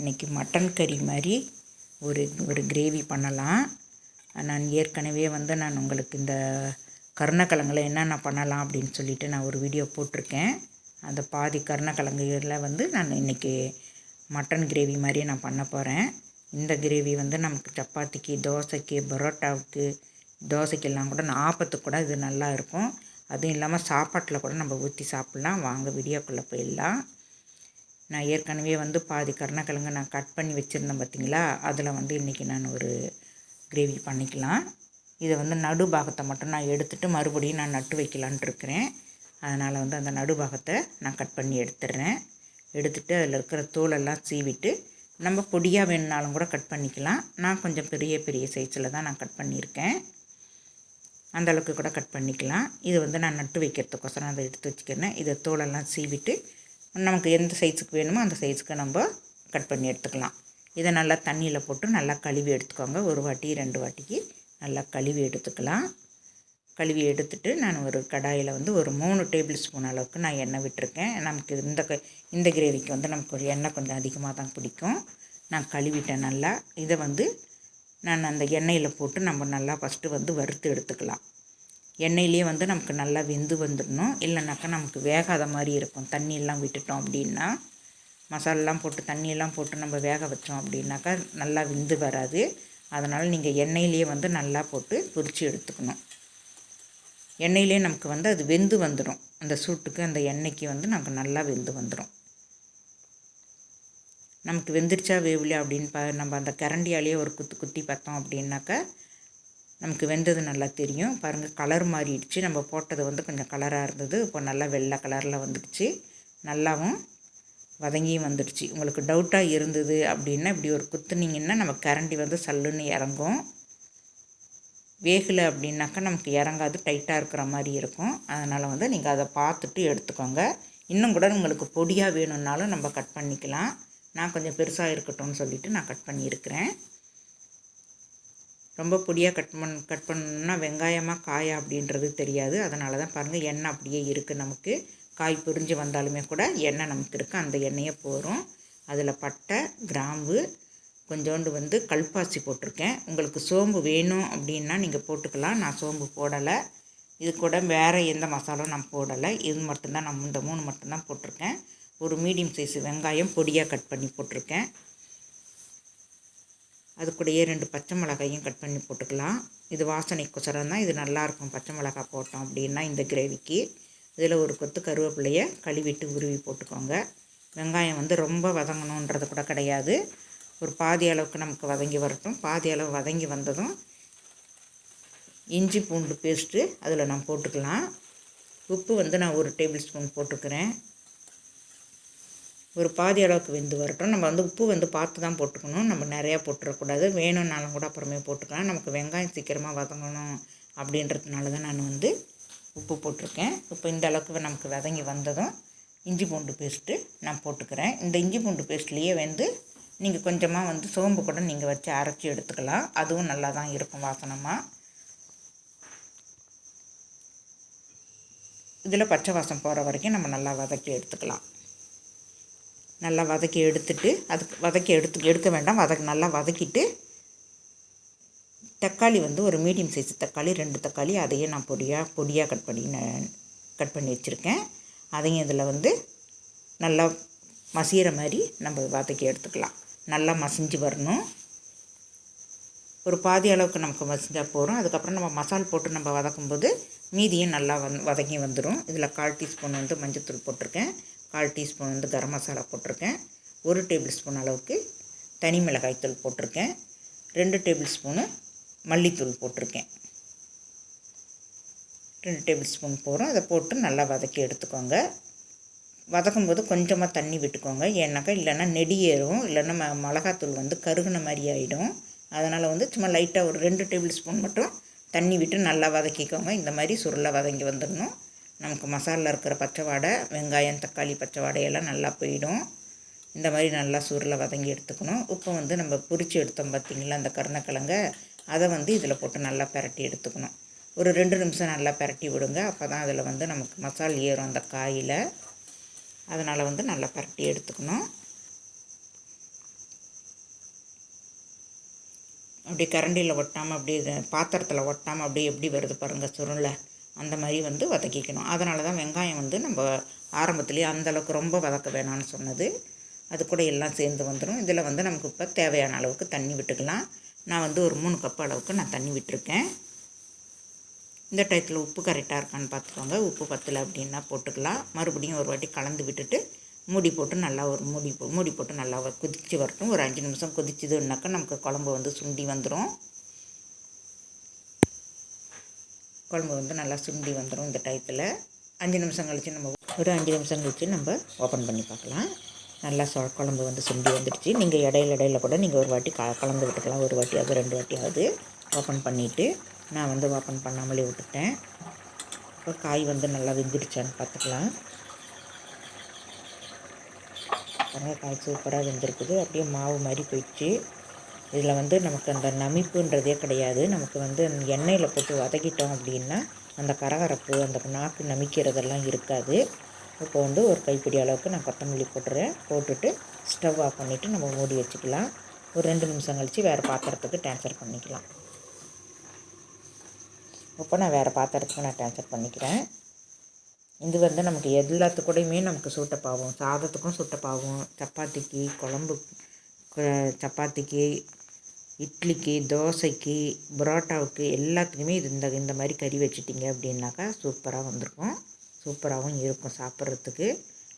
இன்றைக்கி மட்டன் கறி மாதிரி ஒரு ஒரு கிரேவி பண்ணலாம். நான் ஏற்கனவே வந்து நான் உங்களுக்கு இந்த கருணக்கிழங்குல என்னென்ன பண்ணலாம் அப்படின்னு சொல்லிட்டு நான் ஒரு வீடியோ போட்டிருக்கேன். அந்த பாதி கருணக்கிழங்குகளில் வந்து நான் இன்றைக்கி மட்டன் கிரேவி மாதிரி நான் பண்ண போகிறேன் இந்த கிரேவி வந்து நமக்கு சப்பாத்திக்கு தோசைக்கு பரோட்டாவுக்கு தோசைக்கெல்லாம் கூட ஆப்பத்துக்கு கூட இது நல்லா இருக்கும். அதுவும் இல்லாமல் சாப்பாட்டில் கூட நம்ம ஊற்றி சாப்பிட்லாம். வாங்க வீடியோக்குள்ளே போயிடலாம். நான் ஏற்கனவே வந்து பாதி கருணக்கிழங்கு நான் கட் பண்ணி வச்சுருந்தேன் பார்த்தீங்களா? அதில் வந்து இன்றைக்கி நான் ஒரு கிரேவி பண்ணிக்கலாம். இதை வந்து நடு பாகத்தை மட்டும் நான் எடுத்துகிட்டு மறுபடியும் நான் நட்டு வைக்கலான்ட்டு இருக்கிறேன். அதனால் வந்து அந்த நடு பாகத்தை நான் கட் பண்ணி எடுத்துடுறேன். எடுத்துகிட்டு அதில் இருக்கிற தோலெல்லாம் சீவிட்டு நம்ம பொடியாக வேணுனாலும் கூட கட் பண்ணிக்கலாம். நான் கொஞ்சம் பெரிய பெரிய சைஸில் தான் நான் கட் பண்ணியிருக்கேன். அந்த அளவுக்கு கூட கட் பண்ணிக்கலாம். இது வந்து நான் நட்டு வைக்கிறதுக்கோசரம் அதை எடுத்து வச்சுக்கிறேன். இதை தோலெல்லாம் சீவிட்டு நமக்கு எந்த சைஸுக்கு வேணுமோ அந்த சைஸுக்கு நம்ம கட் பண்ணி எடுத்துக்கலாம். இதை நல்லா தண்ணியில் போட்டு நல்லா கழுவி எடுத்துக்கோங்க. ஒரு வாட்டி ரெண்டு வாட்டிக்கு நல்லா கழுவி எடுத்துக்கலாம். கழுவி எடுத்துட்டு நான் ஒரு கடாயில் வந்து ஒரு மூணு டேபிள் ஸ்பூன் அளவுக்கு நான் எண்ணெய் விட்டுருக்கேன். நமக்கு இந்த க இந்த கிரேவிக்கு வந்து நமக்கு ஒரு எண்ணெய் கொஞ்சம் அதிகமாக தான் பிடிக்கும். நான் கழுவிட்டேன் நல்லா. இதை வந்து நான் அந்த எண்ணெயில் போட்டு நம்ம நல்லா ஃபஸ்ட்டு வந்து வறுத்து எடுத்துக்கலாம். எண்ணெயிலே வந்து நமக்கு நல்லா வெந்து வந்துடணும். இல்லைனாக்கா நமக்கு வேகாத மாதிரி இருக்கும். தண்ணியெல்லாம் விட்டுட்டோம் அப்படின்னா மசாலெலாம் போட்டு தண்ணியெல்லாம் போட்டு நம்ம வேக வச்சோம் அப்படின்னாக்கா நல்லா வெந்து வராது. அதனால் நீங்கள் எண்ணெயிலே வந்து நல்லா போட்டு பொரித்து எடுத்துக்கணும். எண்ணெயிலே நமக்கு வந்து அது வெந்து வந்துடும். அந்த சூட்டுக்கு அந்த எண்ணெய்க்கு வந்து நமக்கு நல்லா வெந்து வந்துடும். நமக்கு வெந்துருச்சா வேவலையா அப்படின்னு பா நம்ம அந்த கரண்டியாலேயே ஒரு குத்து குத்தி பார்த்தோம் அப்படின்னாக்கா நமக்கு வெந்தது நல்லா தெரியும். பாருங்கள் கலர் மாறிடுச்சு. நம்ம போட்டது வந்து கொஞ்சம் கலராக இருந்தது. இப்போ நல்லா வெள்ளை கலரில் வந்துடுச்சு. நல்லாவும் வதங்கியும் வந்துடுச்சு. உங்களுக்கு டவுட்டாக இருந்தது அப்படின்னா இப்படி ஒரு குத்துனிங்கன்னா நம்ம கரண்டி வந்து சல்லுன்னு இறங்கும். வேகலை அப்படின்னாக்கா நமக்கு இறங்காது. டைட்டாக இருக்கிற மாதிரி இருக்கும். அதனால் வந்து நீங்கள் அதை பார்த்துட்டு எடுத்துக்கோங்க. இன்னும் கூட உங்களுக்கு பொடியாக வேணும்னாலும் நம்ம கட் பண்ணிக்கலாம். நான் கொஞ்சம் பெருசாக இருக்கட்டும்னு சொல்லிவிட்டு நான் கட் பண்ணியிருக்கிறேன். ரொம்ப பொடியாக கட் பண் கட் பண்ணணும்னா வெங்காயமாக காயா அப்படின்றது தெரியாது. அதனால தான் பாருங்கள் எண்ணெய் அப்படியே இருக்குது நமக்கு. காய் பிரிஞ்சு வந்தாலுமே கூட எண்ணெய் நமக்கு இருக்குது அந்த எண்ணெயை போகிறோம் அதில் பட்டை கிராம்பு கொஞ்சோண்டு வந்து கல்பாசி போட்டிருக்கேன். உங்களுக்கு சோம்பு வேணும் அப்படின்னா நீங்கள் போட்டுக்கலாம். நான் சோம்பு போடலை. இது கூட வேறு எந்த மசாலாவும் நான் போடலை. இது மட்டும்தான் நான் இந்த மூணு மட்டும்தான் போட்டிருக்கேன். ஒரு மீடியம் சைஸ் வெங்காயம் பொடியாக கட் பண்ணி போட்டிருக்கேன். அது கூடயே ரெண்டு பச்சை மிளகாயும் கட் பண்ணி போட்டுக்கலாம். இது வாசனைக்கொசரம் தான் இது நல்லாயிருக்கும். பச்சை மிளகாய் போட்டோம் அப்படின்னா இந்த கிரேவிக்கு. இதில் ஒரு கொத்து கருவேப்பிலையை கழுவிட்டு உருவி போட்டுக்கோங்க. வெங்காயம் வந்து ரொம்ப வதங்கணுன்றது கூட கிடையாது. ஒரு பாதி அளவுக்கு நமக்கு வதங்கி வரட்டும். பாதி அளவு வதங்கி வந்ததும் இஞ்சி பூண்டு பேஸ்ட்டு அதில் நான் போட்டுக்கலாம். உப்பு வந்து நான் ஒரு டேபிள் ஸ்பூன் போட்டுக்கிறேன். ஒரு பாதி அளவுக்கு வெந்து வரட்டும். நம்ம வந்து உப்பு வந்து பார்த்து தான் போட்டுக்கணும். நம்ம நிறையா போட்டுறக்கூடாது. வேணும்னாலும் கூட அப்புறமே போட்டுக்கலாம். நமக்கு வெங்காயம் சீக்கிரமாக வதங்கணும் அப்படின்றதுனால தான் நான் வந்து உப்பு போட்டிருக்கேன். இப்போ இந்த அளவுக்கு நமக்கு வதங்கி வந்ததும் இஞ்சி பூண்டு பேஸ்ட்டு நான் போட்டுக்கிறேன். இந்த இஞ்சி பூண்டு பேஸ்ட்லேயே வந்து நீங்கள் கொஞ்சமாக வந்து சோம்பு கூட நீங்கள் வச்சு அரைச்சி எடுத்துக்கலாம். அதுவும் நல்லா தான் இருக்கும் வாசனமாக இதில் பச்சை வாசம் போகிற வரைக்கும் நம்ம நல்லா வதக்கி எடுத்துக்கலாம். நல்லா வதக்கி எடுத்துட்டு அதுக்கு வதக்கி எடுத்து எடுக்க வேண்டாம். வதக்கி நல்லா வதக்கிட்டு தக்காளி வந்து ஒரு மீடியம் சைஸ் தக்காளி ரெண்டு தக்காளி அதையும் நான் பொடியாக பொடியாக கட் பண்ணி கட் பண்ணி வச்சுருக்கேன். அதையும் இதில் வந்து நல்லா மசிகிற மாதிரி நம்ம வதக்கி எடுத்துக்கலாம். நல்லா மசிஞ்சு வரணும். ஒரு பாதி அளவுக்கு நமக்கு மசிஞ்சால் போகிறோம் அதுக்கப்புறம் நம்ம மசால் போட்டு நம்ம வதக்கும்போது மீதியும் நல்லா வந் வதங்கி வந்துடும் இதில் கால் டீஸ்பூன் வந்து மஞ்சத்தூள் போட்டிருக்கேன். கால் டீஸ்பூன் வந்து கரம் மசாலா போட்டிருக்கேன். ஒரு டேபிள் ஸ்பூன் அளவுக்கு தனி மிளகாய்த்தூள் போட்டிருக்கேன். ரெண்டு டேபிள் ஸ்பூனு மல்லித்தூள் போட்டிருக்கேன். ரெண்டு டேபிள் ஸ்பூன் போகிறோம் அதை போட்டு நல்லா வதக்கி எடுத்துக்கோங்க. வதக்கும் போது கொஞ்சமாக தண்ணி விட்டுக்கோங்க. ஏன்னாக்கா இல்லைன்னா நெடி ஏறும். இல்லைன்னா ம மிளகாத்தூள் வந்து கருகுன மாதிரி ஆகிடும் அதனால் வந்து சும்மா லைட்டாக ஒரு ரெண்டு டேபிள் ஸ்பூன் மட்டும் தண்ணி விட்டு நல்லா வதக்கிக்கோங்க. இந்த மாதிரி சுருளை வதங்கி வந்துடணும். நமக்கு மசாலில் இருக்கிற பச்சை வாடை வெங்காயம் தக்காளி பச்சை வாடையெல்லாம் நல்லா போயிடும். இந்த மாதிரி நல்லா சுருளை வதங்கி எடுத்துக்கணும். உப்பு வந்து நம்ம பொரித்து எடுத்தோம் பார்த்திங்களா அந்த கருணக்கிழங்க அதை வந்து இதில் போட்டு நல்லா பரட்டி எடுத்துக்கணும். ஒரு ரெண்டு நிமிஷம் நல்லா பரட்டி விடுங்க. அப்போ தான் அதில் வந்து நமக்கு மசால் ஏறும் அந்த காயில். அதனால் வந்து நல்லா பரட்டி எடுத்துக்கணும். அப்படியே கரண்டியில் ஒட்டாமல் அப்படியே பாத்திரத்தில் ஒட்டாமல் அப்படியே எப்படி வருது பாருங்கள் சுருளை. அந்த மாதிரி வந்து வதக்கிக்கணும். அதனால தான் வெங்காயம் வந்து நம்ம ஆரம்பத்துலேயே அந்தளவுக்கு ரொம்ப வதக்க வேணாம்னு சொன்னது. அது கூட எல்லாம் சேர்ந்து வந்துடும் இதில் வந்து நமக்கு இப்போ தேவையான அளவுக்கு தண்ணி விட்டுக்கலாம். நான் வந்து ஒரு மூணு கப் அளவுக்கு நான் தண்ணி விட்டுருக்கேன். இந்த டயத்தில் உப்பு கரெக்டாக இருக்கான்னு பார்த்துக்கோங்க. உப்பு பத்தலை அப்படின்னா போட்டுக்கலாம். மறுபடியும் ஒரு வாட்டி கலந்து விட்டுட்டு மூடி போட்டு நல்லா ஒரு மூடி மூடி போட்டு நல்லா கொதித்து வரட்டும். ஒரு அஞ்சு நிமிஷம் கொதிச்சதுன்னாக்கா நமக்கு குழம்பு வந்து சுண்டி வந்துடும் குழம்பு வந்து நல்லா சுண்டி வந்துடும் இந்த டயத்தில். அஞ்சு நிமிஷம் கழித்து நம்ம ஒரு அஞ்சு நிமிஷம் கழித்து நம்ம ஓப்பன் பண்ணி பார்க்கலாம். நல்லா சொ குழம்பு வந்து சுண்டி வந்துடுச்சு. நீங்கள் இடையில இடையில கூட நீங்கள் ஒரு வாட்டி க கலந்து விட்டுக்கலாம். ஒரு வாட்டியாவது ரெண்டு வாட்டியாவது ஓப்பன் பண்ணிவிட்டு நான் வந்து ஓப்பன் பண்ணாமலே விட்டுட்டேன். இப்போ காய் வந்து நல்லா வெந்துடுச்சான்னு பார்த்துக்கலாம். பாருங்கள் காய் சூப்பராக வெந்திருக்குது. அப்படியே மாவு மாதிரி போயிடுச்சு. இதில் வந்து நமக்கு அந்த நமிப்புன்றதே கிடையாது. நமக்கு வந்து எண்ணெயில் போட்டு வதக்கிட்டோம் அப்படின்னா அந்த கரகரப்பு அந்த நாக்கு நமிக்கிறதெல்லாம் இருக்காது. இப்போ வந்து ஒரு கைப்பிடி அளவுக்கு நான் கொத்தமல்லி போட்டுறேன். போட்டுட்டு ஸ்டவ் ஆஃப் பண்ணிவிட்டு நம்ம மூடி வச்சுக்கலாம். ஒரு ரெண்டு நிமிஷம் கழித்து வேறு பாத்திரத்துக்கு ட்ரான்ஸ்ஃபர் பண்ணிக்கலாம். இப்போ நான் வேறு பாத்திரத்துக்கு நான் ட்ரான்ஸ்ஃபர் பண்ணிக்கிறேன். இது வந்து நமக்கு எல்லாத்துக்கூடையுமே நமக்கு சூட்டப்பாகும். சாதத்துக்கும் சூட்டப்பாகும். சப்பாத்திக்கு குழம்பு சப்பாத்திக்கு இட்லிக்கு தோசைக்கு புரோட்டாவுக்கு எல்லாத்துக்குமே இது இந்த இந்த மாதிரி கறி வச்சுட்டிங்க அப்படின்னாக்கா சூப்பராக வந்திருக்கும். சூப்பராகவும் இருக்கும் சாப்பிட்றதுக்கு.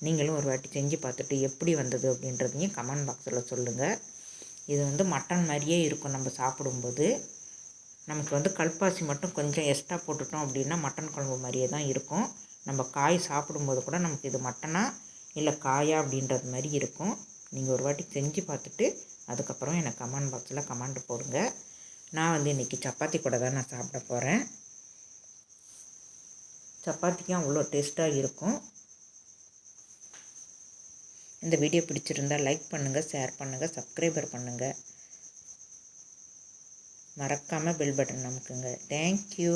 நீங்களும் ஒரு வாட்டி செஞ்சு பார்த்துட்டு எப்படி வந்தது அப்படின்றதையும் கமெண்ட் பாக்ஸில் சொல்லுங்கள் இது வந்து மட்டன் மாதிரியே இருக்கும் நம்ம சாப்பிடும்போது. நமக்கு வந்து கல்பாசி மட்டும் கொஞ்சம் எக்ஸ்ட்ரா போட்டுட்டோம் அப்படின்னா மட்டன் குழம்பு மாதிரியே தான் இருக்கும். நம்ம காய் சாப்பிடும்போது கூட நமக்கு இது மட்டனா இல்லை காயா அப்படின்றது மாதிரி இருக்கும். நீங்கள் ஒரு வாட்டி செஞ்சு பார்த்துட்டு அதுக்கப்புறம் எனக்கு கமெண்ட் பாக்ஸில் கமெண்ட் போடுங்க. நான் வந்து இன்றைக்கி சப்பாத்தி கூட தான் நான் சாப்பிட போகிறேன் சப்பாத்திக்கும் அவ்வளோ டேஸ்ட்டாக இருக்கும். இந்த வீடியோ பிடிச்சிருந்தால் லைக் பண்ணுங்கள் ஷேர் பண்ணுங்கள் சப்ஸ்கிரைபர் பண்ணுங்கள் மறக்காமல் பெல் பட்டன் நமக்குங்க தேங்க்யூ